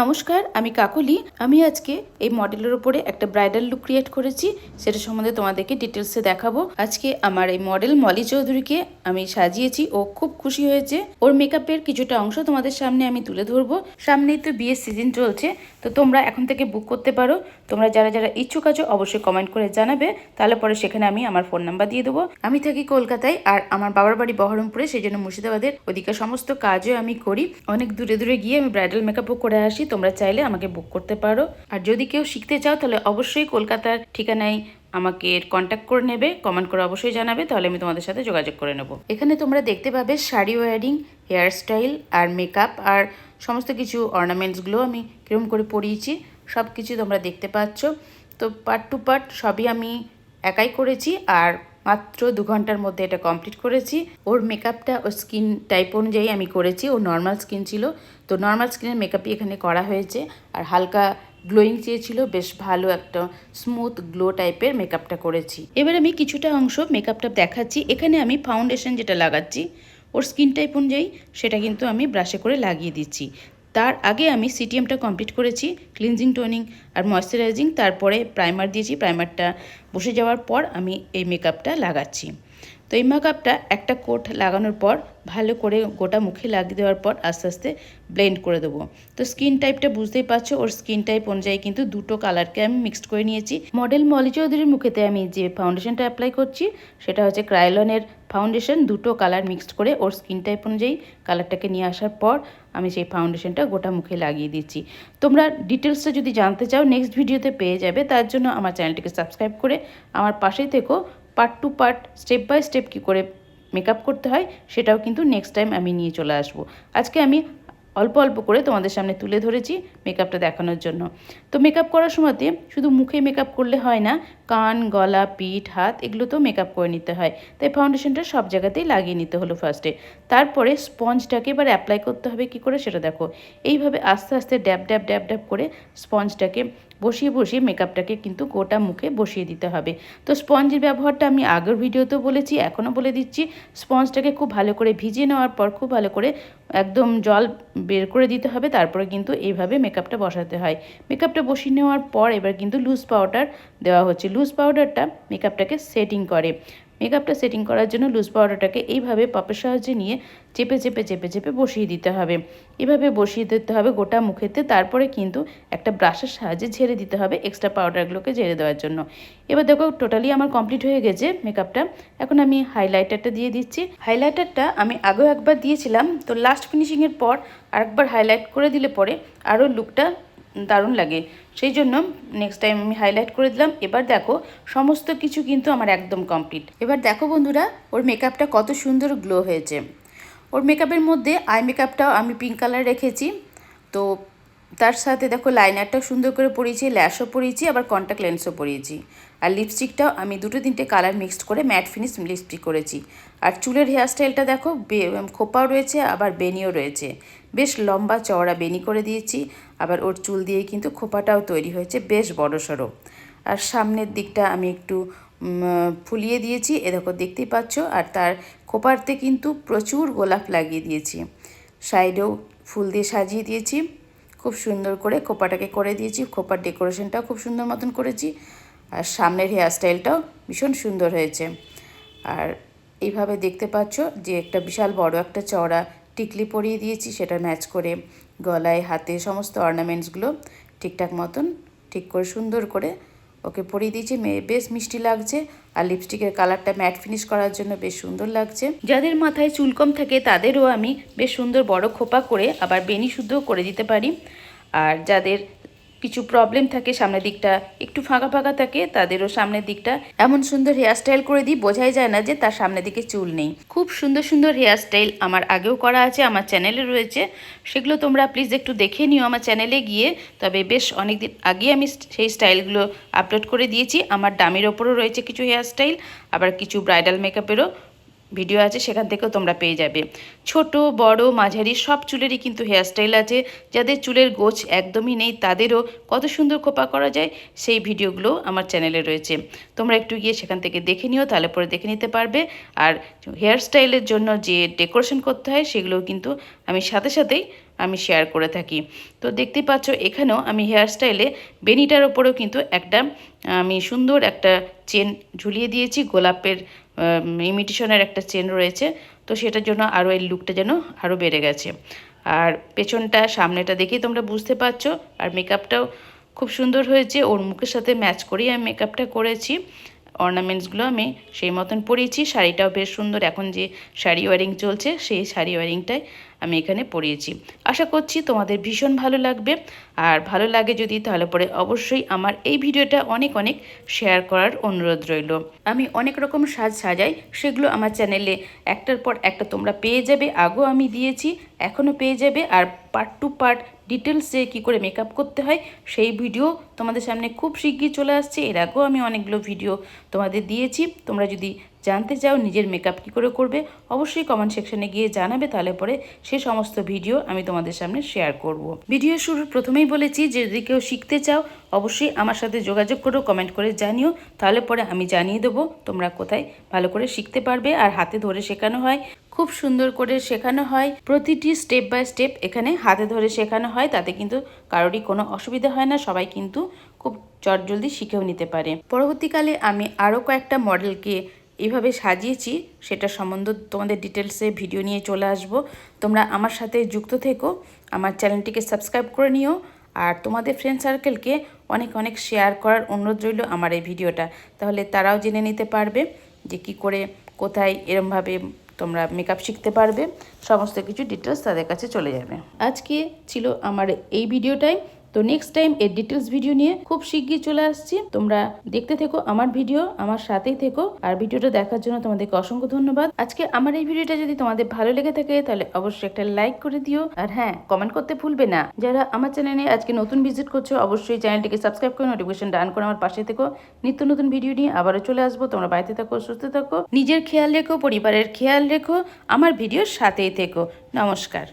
নমস্কার, আমি কাকলি। আমি আজকে এই মডেলের উপরে একটা ব্রাইডাল লুক ক্রিয়েট করেছি, সেটা সম্বন্ধে তোমাদেরকে ডিটেলসে দেখাবো। আজকে আমার এই মডেল মলি চৌধুরীকে আমি সাজিয়েছি, ও খুব খুশি হয়েছে। ওর মেকআপের কিছুটা অংশ তোমাদের সামনে আমি তুলে ধরবো। সামনেই তো বিয়ের সিজন চলছে, তো তোমরা এখন থেকে বুক করতে পারো। তোমরা যারা যারা ইচ্ছুক আছো, অবশ্যই কমেন্ট করে জানাবে। তাহলে পরে সেখানে আমি আমার ফোন নাম্বার দিয়ে দেবো। আমি থাকি কলকাতায়, আর আমার বাবার বাড়ি বহরমপুরে সেই জন্য মুর্শিদাবাদের ওদিকে সমস্ত কাজও আমি করি। অনেক দূরে দূরে গিয়ে আমি ব্রাইডাল মেকআপও করে আসি। তোমরা চাইলে আমাকে বুক করতে পারো। আর যদি কেউ শিখতে চাও, তাহলে অবশ্যই কলকাতার ঠিকানায় আমাকে কন্ট্যাক্ট করে নেবে কমেন্ট করে অবশ্যই জানাবে, তাহলে আমি তোমাদের সাথে যোগাযোগ করে নেব। এখানে তোমরা দেখতে পাবে শাড়ি ওয়ারিং হেয়ার স্টাইল আর মেকআপ আর সমস্ত কিছু অর্নামেন্টসগুলো আমি কিরম করে পরিয়েছি সব কিছু তোমরা দেখতে পাচ্ছ। তো পার্ট টু পার্ট সবই আমি একাই করেছি আর মাত্র দু ঘণ্টার মধ্যে এটা কমপ্লিট করেছি। ওর মেকআপটা ওর স্কিন টাইপ অনুযায়ী আমি করেছি। ও নর্মাল স্কিন ছিল। তো নর্মাল স্কিনের মেকআপই এখানে করা হয়েছে। আর হালকা গ্লোয়িং চেয়েছিল। বেশ ভালো একটা স্মুথ গ্লো টাইপের মেকআপটা করেছি। এবার আমি কিছুটা অংশ মেকআপটা দেখাচ্ছি। এখানে আমি ফাউন্ডেশন যেটা লাগাচ্ছি, ওর স্কিন টাইপ অনুযায়ী সেটা কিন্তু আমি ব্রাশে করে লাগিয়ে দিচ্ছি। তার আগে আমি সিটিএমটা কমপ্লিট করেছি, ক্লিনজিং, টোনিং আর ময়শ্চারাইজিং, তারপরে প্রাইমার দিয়েছি, প্রাইমারটা বসে যাওয়ার পর আমি এই মেকআপটা লাগাচ্ছি। তো এই মেকআপটা একটা কোট লাগানোর পর, ভালো করে গোটা মুখে লাগিয়ে দেওয়ার পর আস্তে আস্তে ব্লেন্ড করে দেবো। তো স্কিন টাইপটা বুঝতেই পারছ, ওর স্কিন টাইপ অনুযায়ী কিন্তু দুটো কালারকে আমি মিক্সড করে নিয়েছি। মডেল মলি চৌধুরীর মুখেতে আমি যে ফাউন্ডেশনটা অ্যাপ্লাই করছি, সেটা হচ্ছে ক্রাইলনের ফাউন্ডেশন দুটো কালার মিক্সড করে ওর স্কিন টাইপ অনুযায়ী কালারটাকে নিয়ে আসার পর আমি সেই ফাউন্ডেশনটা গোটা মুখে লাগিয়ে দিচ্ছি। তোমরা ডিটেলসটা যদি জানতে চাও নেক্সট ভিডিওতে পেয়ে যাবে, তার জন্য আমার চ্যানেলটিকে সাবস্ক্রাইব করে আমার পাশেই থেকো। Part two part step by step কী করে মেকআপ করতে হয়, সেটাও কিন্তু নেক্সট টাইম আমি নিয়ে চলে আসব। আজকে আমি অল্প অল্প করে তোমাদের সামনে তুলে ধরেছি মেকআপটা দেখানোর জন্য। তো মেকআপ করার সময়তে শুধু মুখে মেকআপ করলে হয় না কান, গলা, পিঠ, হাত এগুলো তো মেকআপ করে নিতে হয়। তাই ফাউন্ডেশনটা সব জায়গাতেই লাগিয়ে নিতে হলো ফার্স্টে তারপরে স্পঞ্জটাকে এবার অ্যাপ্লাই করতে হবে, কি করে সেটা দেখো। এইভাবে আস্তে আস্তে ড্যাব ড্যাব ড্যাব ড্যাব করে স্পঞ্জটাকে বসিয়ে বসিয়ে মেকআপটাকে কিন্তু গোটা মুখে বসিয়ে দিতে হবে। তো স্পঞ্জের ব্যবহারটা আমি আগের ভিডিওতেও বলেছি, এখনও বলে দিচ্ছি। স্পঞ্জটাকে খুব ভালো করে ভিজিয়ে নেওয়ার পর খুব ভালো করে একদম জল বের করে দিতে হবে, তারপরে কিন্তু এইভাবে মেকআপটা বসাতে হয়। মেকআপটা বসিয়ে নেওয়ার পর এবার কিন্তু লুজ পাউডার দেওয়া হচ্ছে। লুজ পাউডারটা মেকআপটাকে সেটিং করে। মেকআপটা সেটিং করার জন্য লুজ পাউডারটাকে এইভাবে পাপের সাহায্যে নিয়ে চেপে চেপে চেপে চেপে বসিয়ে দিতে হবে। এভাবে বসিয়ে দিতে হবে গোটা মুখেতে, তারপরে কিন্তু একটা ব্রাশের সাহায্যে ঝেড়ে দিতে হবে এক্সট্রা পাউডারগুলোকে ঝেড়ে দেওয়ার জন্য। এবার দেখো টোটালি আমার কমপ্লিট হয়ে গেছে মেকআপটা এখন আমি হাইলাইটারটা দিয়ে দিচ্ছি। হাইলাইটারটা আমি আগেও একবার দিয়েছিলাম। তো লাস্ট ফিনিশিংয়ের পর আরেকবার হাইলাইট করে দিলে পরে আরও লুকটা দারুণ লাগে। সেই জন্য নেক্সট টাইম আমি হাইলাইট করে দিলাম। এবার দেখো, সমস্ত কিছু কিন্তু আমার একদম কমপ্লিট এবার দেখো বন্ধুরা, ওর মেকআপটা কত সুন্দর গ্লো হয়েছে। ওর মেকআপের মধ্যে আই মেকআপটাও আমি পিঙ্ক কালার রেখেছি। তো তার সাথে দেখো লাইনারটাও সুন্দর করে পরিয়েছি ল্যাশও পরিয়েছি, আবার কন্ট্যাক্ট লেন্সও পরিয়েছি। আর লিপস্টিকটাও আমি দুটো তিনটে কালার মিক্সড করে ম্যাট ফিনিশ লিপস্টিক করেছি। আর চুলের হেয়ারস্টাইলটা দেখো খোপাও রয়েছে, আবার বেনিও রয়েছে। বেশ লম্বা চওড়া বেনি করে দিয়েছি, আবার ওর চুল দিয়ে কিন্তু খোপাটাও তৈরি হয়েছে বেশ বড় সড়ো। আর সামনের দিকটা আমি একটু ফুলিয়ে দিয়েছি, এ দেখো দেখতেই পাচ্ছ, আর তার খোপারতে কিন্তু প্রচুর গোলাপ লাগিয়ে দিয়েছি। সাইডেও ফুল দিয়ে সাজিয়ে দিয়েছি, খুব সুন্দর করে খোপাটাকে করে দিয়েছি, খোপার ডেকোরেশনটাও খুব সুন্দর মতন করেছি, আর সামনের হেয়ারস্টাইলটাও ভীষণ সুন্দর হয়েছে। আর এইভাবে দেখতে পাচ্ছ যে একটা বিশাল বড় একটা চওড়া টিকলি পরিয়ে দিয়েছি, সেটা ম্যাচ করে গলায়, হাতে সমস্ত অর্নামেন্টসগুলো ঠিকঠাক মতন ঠিক করে সুন্দর করে ওকে পরিয়ে দিয়েছি। বেশ মিষ্টি লাগছে আর লিপস্টিকের কালারটা ম্যাট ফিনিশ করার জন্য বেশ সুন্দর লাগছে। যাদের মাথায় চুল কম থাকে তাদেরও আমি বেশ সুন্দর বড় খোপা করে আবার বেনি শুদ্ধ করে দিতে পারি। আর যাদের কিছু প্রবলেম থাকে, সামনের দিকটা একটু ফাঁকা ফাঁকা থাকে, তাদেরও সামনের দিকটা এমন সুন্দর হেয়ারস্টাইল করে দিই, বোঝাই যায় না যে তার সামনের দিকে চুল নেই। খুব সুন্দর সুন্দর হেয়ারস্টাইল আমার আগেও করা আছে, আমার চ্যানেলে রয়েছে। সেগুলো তোমরা প্লিজ একটু দেখে নিও আমার চ্যানেলে গিয়ে। তবে বেশ অনেক দিন আগে আমি সেই স্টাইলগুলো আপলোড করে দিয়েছি। আমার দামের ওপরও রয়েছে কিছু হেয়ারস্টাইল আবার কিছু ব্রাইডাল মেকআপেরও ভিডিও আছে, সেখান থেকেও তোমরা পেয়ে যাবে। ছোট, বড়, মাঝারি, সব চুলেরই কিন্তু হেয়ারস্টাইল আছে। যাদের চুলের গোছ একদমই নেই, তাদেরও কত সুন্দর খোপা করা যায়, সেই ভিডিওগুলো আমার চ্যানেলে রয়েছে। তোমরা একটু গিয়ে সেখান থেকে দেখে নিও, তাহলে পরে দেখে নিতে পারবে। আর হেয়ারস্টাইলের জন্য যে ডেকোরেশন করতে হয়, সেগুলোও কিন্তু আমি সাথে সাথেই আমি শেয়ার করে থাকি। তো দেখতেই পাচ্ছ, এখানেও আমি হেয়ার স্টাইলে বেনিটার ওপরেও কিন্তু একটা, আমি সুন্দর একটা চেন ঝুলিয়ে দিয়েছি, গোলাপের ইমিটেশনের একটা চেন রয়েছে, তো সেটার জন্য আরও এই লুকটা যেন আরও বেড়ে গেছে। আর পেছনটা, সামনেটা দেখেই তোমরা বুঝতে পারছ, আর মেকআপটাও খুব সুন্দর হয়েছে, ওর মুখের সাথে ম্যাচ করেই আমি মেকআপটা করেছি। অর্নামেন্টসগুলো আমি সেই মতন পরিয়েছি। শাড়িটাও বেশ সুন্দর। এখন যে শাড়ি ওয়ারিং চলছে, সেই শাড়ি ওয়ারিংটাই আমি এখানে পরিয়েছি। আশা করছি তোমাদের ভীষণ ভালো লাগবে। আর ভালো লাগে যদি, তাহলে পরে অবশ্যই আমার এই ভিডিওটা অনেক অনেক শেয়ার করার অনুরোধ রইল। আমি অনেক রকম সাজ সাজাই, সেগুলো আমার চ্যানেলে একটার পর একটা তোমরা পেয়ে যাবে। আগেও আমি দিয়েছি, এখনও পেয়ে যাবে। আর পার্ট টু পার্ট ডিটেলসে কী করে মেকআপ করতে হয়, সেই ভিডিও তোমাদের সামনে খুব শিগগির চলে আসছে। এর আগেও আমি অনেকগুলো ভিডিও তোমাদের দিয়েছি। তোমরা যদি জানতে চাও নিজের মেকআপ কী করে করবে, অবশ্যই কমেন্ট সেকশনে গিয়ে জানাবে, তাহলে পরে সে সমস্ত ভিডিও আমি তোমাদের সামনে শেয়ার করব। ভিডিও শুরুর প্রথমেই বলেছি যে যদি কেউ শিখতে চাও, অবশ্যই আমার সাথে যোগাযোগ করো কমেন্ট করে জানিও। তাহলে পরে আমি জানিয়ে দেবো তোমরা কোথায় ভালো করে শিখতে পারবে আর হাতে ধরে শেখানো হয়। খুব সুন্দর করে শেখানো হয়। প্রতিটি স্টেপ বাই স্টেপ এখানে হাতে ধরে শেখানো হয়। তাতে কিন্তু কারোরই কোনো অসুবিধা হয় না। সবাই কিন্তু খুব চটজলদি শিখেও নিতে পারে। পরবর্তীকালে আমি আরও কয়েকটা মডেলকে এইভাবে সাজিয়েছি। সেটা সম্বন্ধ তোমাদের ডিটেলসে ভিডিও নিয়ে চলে আসব। তোমরা আমার সাথে যুক্ত থেকো। আমার চ্যানেলটিকে সাবস্ক্রাইব করে নিও। আর তোমাদের ফ্রেন্ড সার্কেলকে অনেক অনেক শেয়ার করার অনুরোধ রইল আমার এই ভিডিওটা তাহলে তারাও জেনে নিতে পারবে যে কি করে, কোথায়, এরমভাবে তোমরা মেকআপ শিখতে পারবে, সমস্ত কিছু ডিটেলস তাদের কাছে চলে যাবে। আজকে ছিল আমার এই ভিডিওটাই তো নেক্সট টাইম এর ডিটেলস ভিডিও নিয়ে খুব শিগগির চলে আসছি। তোমরা দেখতে থেকো আমার ভিডিও আমার সাথেই থেকো। আর ভিডিওটা দেখার জন্য তোমাদেরকে অসংখ্য ধন্যবাদ। আজকে আমার এই ভিডিওটা যদি তোমাদের ভালো লেগে থাকে, তাহলে অবশ্যই একটা লাইক করে দিও। আর হ্যাঁ কমেন্ট করতে ভুলবে না। যারা আমার চ্যানেলে আজকে নতুন ভিজিট করছ, অবশ্যই চ্যানেলটিকে সাবস্ক্রাইব করে নোটিফিকেশন ডান করে আমার পাশে থেকো। নিত্য নতুন ভিডিও নিয়ে আবারও চলে আসব। তোমরা বাড়িতে থাকো, সুস্থ থাকো, নিজের খেয়াল রেখো, পরিবারের খেয়াল রেখো, আমার ভিডিওর সাথেই থেকো। নমস্কার।